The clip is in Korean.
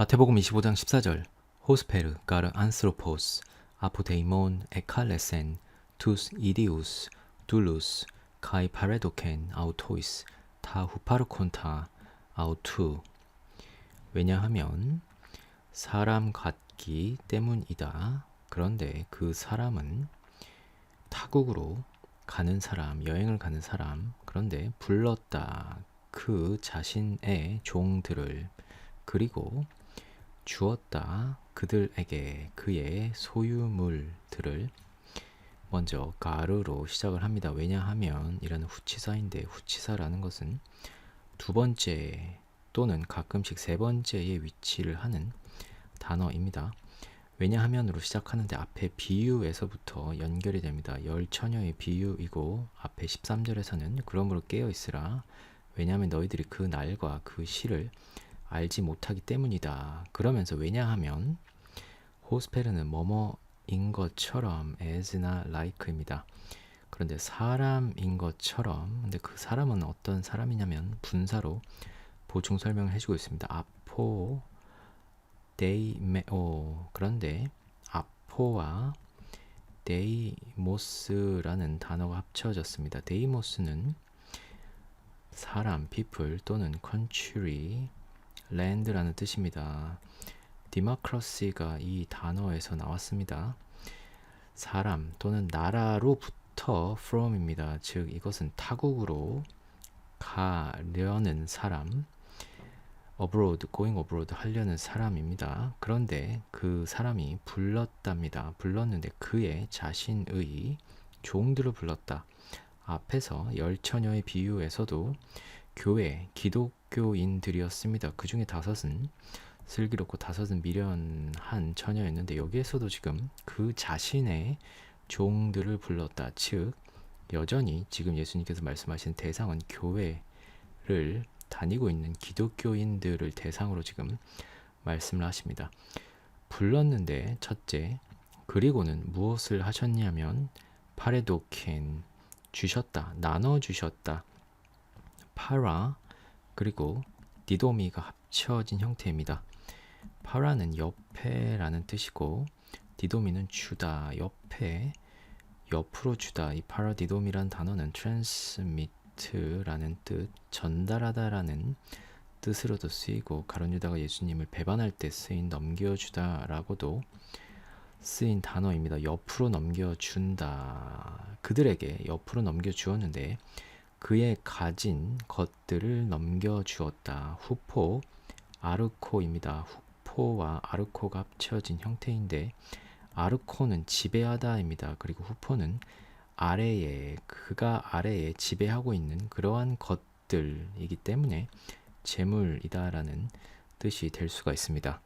마태복음 25장 14절 호스페르 가르 안스로포스 아포데이몬 에칼레센 투스 이디우스 둘루스 카이 파레도켄 아우토이스 타 후파르콘타 아우투 왜냐하면 사람 같기 때문이다. 그런데 그 사람은 타국으로 가는 사람, 여행을 가는 사람, 그런데 불렀다. 그 자신의 종들을 그리고 주었다. 그들에게 그의 소유물들을 먼저 가르로 시작을 합니다. 왜냐하면 이라는 후치사인데 후치사라는 것은 두 번째 또는 가끔씩 세 번째의 위치를 하는 단어입니다. 왜냐하면으로 시작하는데 앞에 비유에서부터 연결이 됩니다. 열 처녀의 비유이고 앞에 13절에서는 그러므로 깨어 있으라 왜냐하면 너희들이 그 날과 그 시를 알지 못하기 때문이다. 그러면서 왜냐하면 호스페르는 뭐뭐인 것처럼 as나 like입니다. 그런데 사람인 것처럼 근데 그 사람은 어떤 사람이냐면 분사로 보충 설명을 해주고 있습니다. 아포 데이메오 그런데 아포와 데이모스라는 단어가 합쳐졌습니다. 데이모스는 사람, people 또는 country, land라는 뜻입니다. 디마크러시가 이 단어에서 나왔습니다. 사람 또는 나라로부터 from입니다. 즉 이것은 타국으로 가려는 사람, abroad, going abroad 하려는 사람입니다. 그런데 그 사람이 불렀답니다. 불렀는데 그의 자신의 종들을 불렀다. 앞에서 열 처녀의 비유에서도 교회 기독교인들이었습니다. 그 중에 다섯은 슬기롭고 다섯은 미련한 처녀였는데 여기에서도 지금 그 자신의 종들을 불렀다. 즉 여전히 지금 예수님께서 말씀하신 대상은 교회를 다니고 있는 기독교인들을 대상으로 지금 말씀을 하십니다. 불렀는데 첫째 그리고는 무엇을 하셨냐면 파레도켄 주셨다 나눠 주셨다 파라 그리고 디도미가 합쳐진 형태입니다. 파라는 옆에라는 뜻이고 디도미는 주다 옆에 옆으로 주다 이 파라디돔이란 단어는 transmit라는 뜻 전달하다라는 뜻으로도 쓰이고 가론 유다가 예수님을 배반할 때 쓰인 넘겨주다라고도 쓰인 단어입니다. 옆으로 넘겨준다. 그들에게 옆으로 넘겨주었는데 그의 가진 것들을 넘겨주었다. 후포 아르코입니다. 후포와 아르코가 합쳐진 형태인데 아르코는 지배하다입니다. 그리고 후포는 아래에 그가 아래에 지배하고 있는 그러한 것들이기 때문에 재물이다라는 뜻이 될 수가 있습니다.